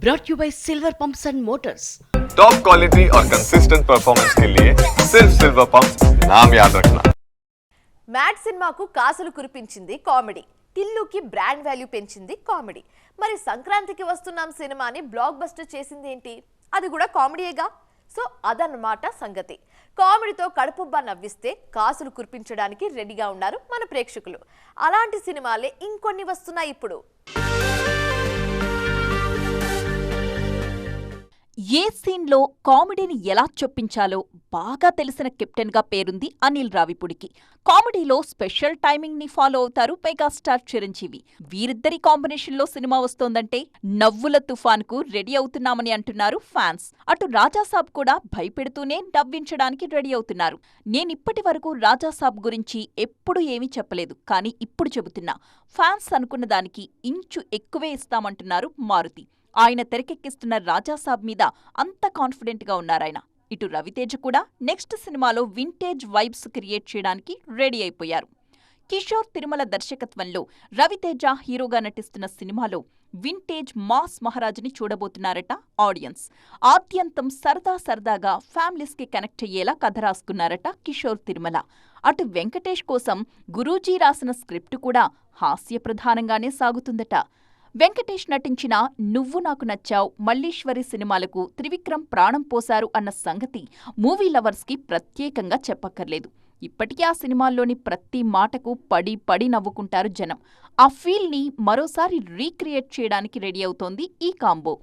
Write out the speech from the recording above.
brought you by Silver Pumps and Motors. Top quality और consistent performance के लिए सिर्फ सिल्वर पंप नाम याद रखना మ్యాట్ సినిమాకు కాసులు కురిపించింది కామెడీ టిల్లుకి బ్రాండ్ వాల్యూ పెంచింది కామెడీ మరి సంక్రాంతికి వస్తున్నాం సినిమాని బ్లాక్ బస్టర్ చేసింది ఏంటి అది కూడా కామెడీయేగా సో అదన్నమాట సంగతి కామెడీతో కడుపుబ్బా నవ్విస్తే కాసులు కురిపించడానికి రెడీగా ఉన్నారు మన ప్రేక్షకులు అలాంటి సినిమాలే ఇంకొన్ని వస్తున్నాయి ఇప్పుడు ఏ సీన్లో కామెడీని ఎలా చొప్పించాలో బాగా తెలిసిన కెప్టెన్గా పేరుంది అనిల్ రావిపుడికి. కామెడీలో స్పెషల్ టైమింగ్ని ఫాలో అవుతారు మెగాస్టార్ చిరంజీవి. వీరిద్దరి కాంబినేషన్లో సినిమా వస్తోందంటే నవ్వుల తుఫాన్కు రెడీ అవుతున్నామని అంటున్నారు ఫ్యాన్స్. అటు రాజాసాబ్ కూడా భయపెడుతూనే నవ్వించడానికి రెడీ అవుతున్నారు. నేనిప్పటి వరకు రాజాసాబ్ గురించి ఎప్పుడూ ఏమీ చెప్పలేదు కానీ ఇప్పుడు చెబుతున్నా. ఫ్యాన్స్ అనుకున్న దానికి ఇంచు ఎక్కువే ఇస్తామంటున్నారు మారుతి. ఆయన తెరకెక్కిస్తున్న రాజాసాబ్ మీద అంత కాన్ఫిడెంట్గా ఉన్నారాయన ఇటు రవితేజ కూడా నెక్స్ట్ సినిమాలో వింటేజ్ వైబ్స్ క్రియేట్ చేయడానికి రెడీ అయిపోయారు. కిషోర్ తిరుమల దర్శకత్వంలో రవితేజ హీరోగా నటిస్తున్న సినిమాలో వింటేజ్ మాస్ మహారాజుని చూడబోతున్నారట ఆడియన్స్ ఆద్యంతం సరదా సరదాగా ఫ్యామిలీస్కి కనెక్ట్ అయ్యేలా కథ రాసుకున్నారట కిషోర్ తిరుమల. అటు వెంకటేష్ కోసం గురూజీ రాసిన స్క్రిప్ట్ కూడా హాస్య ప్రధానంగానే సాగుతుందట. వెంకటేష్ నటించిన నువ్వు నాకు నచ్చావు మల్లీశ్వరి సినిమాలకు త్రివిక్రమ్ ప్రాణం పోశారు అన్న సంగతి మూవీ లవర్స్కి ప్రత్యేకంగా చెప్పక్కర్లేదు. ఇప్పటికీ ఆ సినిమాల్లోని ప్రతి మాటకు పడి పడి నవ్వుకుంటారు జనం. ఆ ఫీల్ని మరోసారి రీక్రియేట్ చేయడానికి రెడీ అవుతోంది ఈ కాంబో.